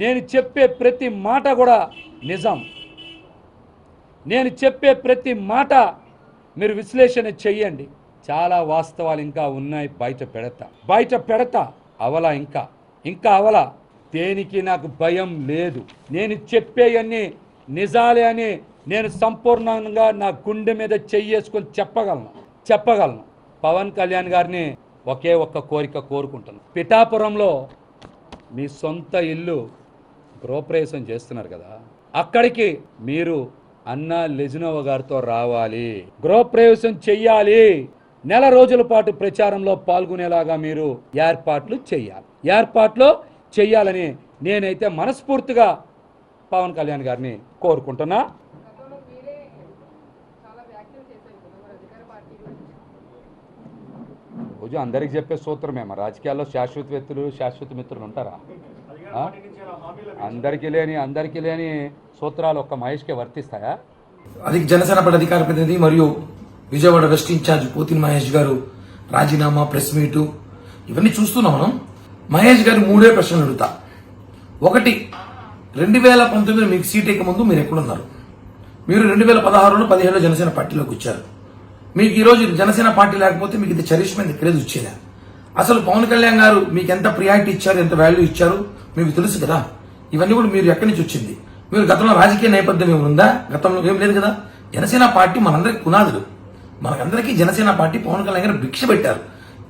నేను చెప్పే ప్రతి మాట కూడా నిజం. నేను చెప్పే ప్రతి మాట మీరు విశ్లేషణ చెయ్యండి చాలా వాస్తవాలు ఇంకా ఉన్నాయి. బయట పెడతా. బయట పెడతా. అవల ఇంకా. ఇంకా అవల. దేనికి నాకు భయం లేదు. నేను చెప్పేయన్నీ నిజాలే అని నేను సంపూర్ణంగా నా గుండె మీద చెయ్యేసుకొని చెప్పగలను. చెప్పగలను. పవన్ కళ్యాణ్ గారిని ఒకే ఒక్క కోరిక కోరుకుంటున్నాను పిఠాపురంలో మీ సొంత ఇల్లు గృహప్రవేశం చేస్తున్నారు కదా అక్కడికి మీరు అన్న లెజినోవ గారితో రావాలి గృహప్రవేశం చెయ్యాలి. నెల రోజుల పాటు ప్రచారంలో పాల్గొనేలాగా మీరు ఏర్పాట్లు చేయాలి ఏర్పాట్లు చెయ్యాలని నేనైతే మనస్ఫూర్తిగా పవన్ కళ్యాణ్ గారిని కోరుకుంటున్నా. రోజు అందరికి చెప్పే సూత్రమే మా రాజకీయాల్లో శాశ్వత వ్యక్తులు శాశ్వత మిత్రులు ఉంటారా? అందరికీ లేని అందరికీ లేని సూత్రాలు ఒక్క మహేష్కే వర్తిస్తాయా? అది జనసేన పార్టీ అధికార ప్రతినిధి మరియు విజయవాడ వెస్ట్ ఇన్ఛార్జ్ పోతిన్ మహేష్ గారు రాజీనామా ప్రెస్ మీటు ఇవన్నీ చూస్తున్నాం మనం. మహేష్ గారు మూడే ప్రశ్నలు అడుగుతా. ఒకటి రెండు వేల పంతొమ్మిది మీకు సీట్ ఎక్క ముందు మీరు ఎక్కడున్నారు? మీరు రెండు వేల పదహారులో పదిహేడులో జనసేన పార్టీలోకి వచ్చారు. మీకు ఈరోజు జనసేన పార్టీ లేకపోతే మీకు ఇది చరిష్మెంట్ క్రేజ్ వచ్చేదా అసలు పవన్ కళ్యాణ్ గారు మీకు ఎంత ప్రియారిటీ ఇచ్చారు ఎంత వాల్యూ ఇచ్చారు మీకు తెలుసు కదా. ఇవన్నీ కూడా మీరు ఎక్కడి నుంచి వచ్చింది? మీరు గతంలో రాజకీయ నేపథ్యం ఏముందా ఉందా? గతంలో ఏం లేదు కదా. జనసేన పార్టీ మనందరికి పునాదులు. మనకందరికీ జనసేన పార్టీ పవన్ కళ్యాణ్ గారు భిక్ష పెట్టారు.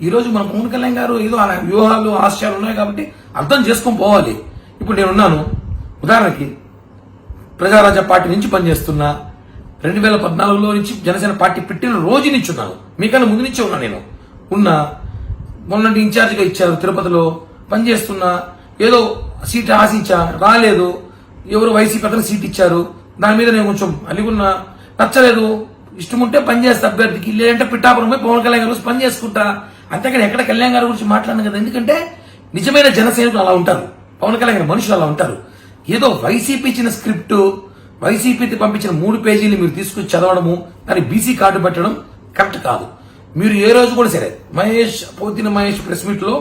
ఈ రోజు మన పవన్ కళ్యాణ్ గారు ఏదో ఆయన వ్యూహాలు ఆశయాలు ఉన్నాయి కాబట్టి అర్థం చేసుకొని పోవాలి. ఇప్పుడు నేనున్నాను ఉదాహరణకి ప్రజారాజ్య పార్టీ నుంచి పనిచేస్తున్నా రెండు వేల పద్నాలుగులో నుంచి జనసేన పార్టీ పెట్టిన రోజు నుంచి ఉన్నాను. మీకన్నా ముందు నుంచే ఉన్నా నేను. ఉన్నా మొన్నటి ఇన్ఛార్జిగా ఇచ్చారు తిరుపతిలో పనిచేస్తున్నా ఏదో సీట్ ఆశించా రాలేదు. ఎవరు వైసీపీ అతను సీట్ ఇచ్చారు. దాని మీద నేను కొంచెం అలిగున్నా. నచ్చలేదు. ఇష్టం ఉంటే పని చేస్తా అభ్యర్థికి. లేదంటే పిఠాపురం పోయి పవన్ కళ్యాణ్ గారి గురించి పని చేసుకుంటా. అంతేకాని ఎక్కడ కళ్యాణ్ గారి గురించి మాట్లాడను కదా. ఎందుకంటే నిజమైన జనసైనికులు అలా ఉంటారు. పవన్ కళ్యాణ్ గారి మనుషులు అలా ఉంటారు. ఏదో వైసీపీ ఇచ్చిన స్క్రిప్ట్ వైసీపీకి పంపించిన మూడు పేజీలు మీరు తీసుకొచ్చి చదవడము దాన్ని బీసీ కార్డు పెట్టడం కరెక్ట్ కాదు. మీరు ఏ రోజు కూడా సరే మహేష్ పోతిన మహేష్ ప్రెస్ మీట్లో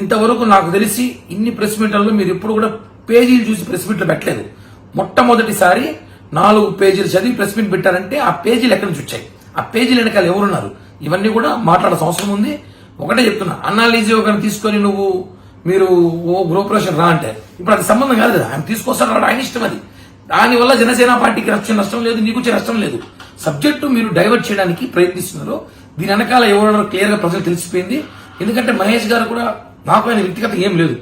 ఇంతవరకు నాకు తెలిసి ఇన్ని ప్రెస్ మీట్లలో మీరు ఎప్పుడు కూడా పేజీలు చూసి ప్రెస్ మీట్లు పెట్టలేదు. మొట్టమొదటిసారి నాలుగు పేజీలు చదివి ప్రెస్ మీట్ పెట్టారంటే ఆ పేజీలు ఎక్కడి నుంచి వచ్చాయి? ఆ పేజీలు వెనకాల ఎవరున్నారు ఇవన్నీ కూడా మాట్లాడాల్సిన అవసరం ఉంది. ఒకటే చెప్తున్నా అన్నాలీజీ ఒకరిని తీసుకొని నువ్వు మీరు ఓ గృహప్రవేశం రా అంటే. ఇప్పుడు అది సంబంధం కాదు కదా ఆయన తీసుకొస్తాడు రాడు ఆయన ఇష్టం అది. దానివల్ల జనసేన పార్టీకి వచ్చే నష్టం లేదు నీకు వచ్చే నష్టం లేదు. సబ్జెక్టు మీరు డైవర్ట్ చేయడానికి ప్రయత్నిస్తున్నారు దీని వెనకాల ఎవరో క్లియర్గా ప్రజలు తెలిసిపోయింది. ఎందుకంటే మహేష్ గారు కూడా నాకు ఆయన వ్యక్తిగత ఏం లేదు.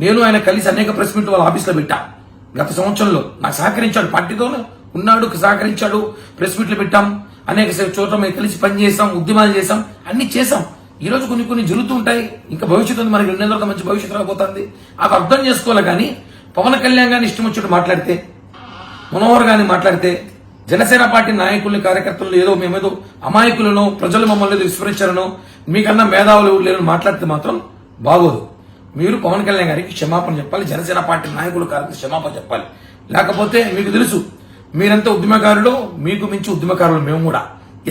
నేను ఆయన కలిసి అనేక ప్రెస్ మీట్ వాళ్ళ ఆఫీస్లో పెట్టా. గత సంవత్సరంలో నాకు సహకరించాడు పార్టీతోనే. ఉన్నాడు సహకరించాడు. ప్రెస్ మీట్లు పెట్టాం. అనేక చోట్ల మేము కలిసి పనిచేసాం ఉద్యమాలు చేసాం అన్ని చేసాం ఈ రోజు కొన్ని కొన్ని జరుగుతూ ఉంటాయి. ఇంకా భవిష్యత్తు ఉంది. మనకి రెండేళ్ళ మంచి భవిష్యత్తు రాబోతుంది. అది అర్థం చేసుకోవాలి కానీ పవన్ కళ్యాణ్ గారిని ఇష్టం వచ్చినట్టు మాట్లాడితే మనోహర్ గారిని మాట్లాడితే జనసేన పార్టీ నాయకుల్ని కార్యకర్తలు ఏదో మేమేదో అమాయకులను ప్రజలు మమ్మల్ని ఏదో విస్మరించారనో మీకన్నా మేధావులు లేరు మాట్లాడితే మాత్రం బాగోదు. మీరు పవన్ కళ్యాణ్ గారికి క్షమాపణ చెప్పాలి జనసేన పార్టీ నాయకులు కార్యకర్తలు క్షమాపణ చెప్పాలి. లేకపోతే మీకు తెలుసు మీరెంత ఉద్యమకారులు మీకు మించి ఉద్యమకారులు మేము కూడా.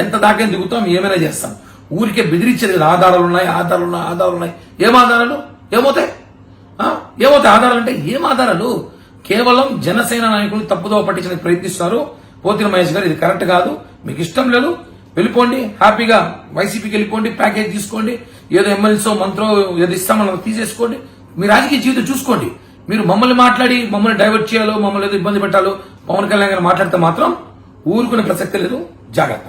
ఎంత దాకా దిగుతాం ఏమైనా చేస్తాం. ఊరికే బెదిరించేది కదా ఆధారాలు ఉన్నాయి ఆధారాలు ఉన్నాయి ఆధారాలు ఉన్నాయి. ఏం ఆధారాలు? ఏమవుతాయి? ఏమవుతాయి? ఆధారాలు అంటే ఏం ఆధారాలు? కేవలం జనసేన నాయకులు తప్పుదో పట్టించడానికి ప్రయత్నిస్తారు పోతిన మహేష్ గారు ఇది కరెక్ట్ కాదు. మీకు ఇష్టం లేదు వెళ్ళిపోండి హ్యాపీగా వైసీపీకి వెళ్ళిపోండి ప్యాకేజ్ తీసుకోండి ఏదో ఎమ్మెల్యేసో మంత్రో ఏదో ఇస్తామని తీసేసుకోండి. మీ రాజకీయ జీవితం చూసుకోండి. మీరు మమ్మల్ని మాట్లాడి మమ్మల్ని డైవర్ట్ చేయాలో మమ్మల్ని ఏదో ఇబ్బంది పెట్టాలో పవన్ కళ్యాణ్ గారు మాట్లాడితే మాత్రం ఊరుకునే ప్రసక్తి లేదు. జాగ్రత్త.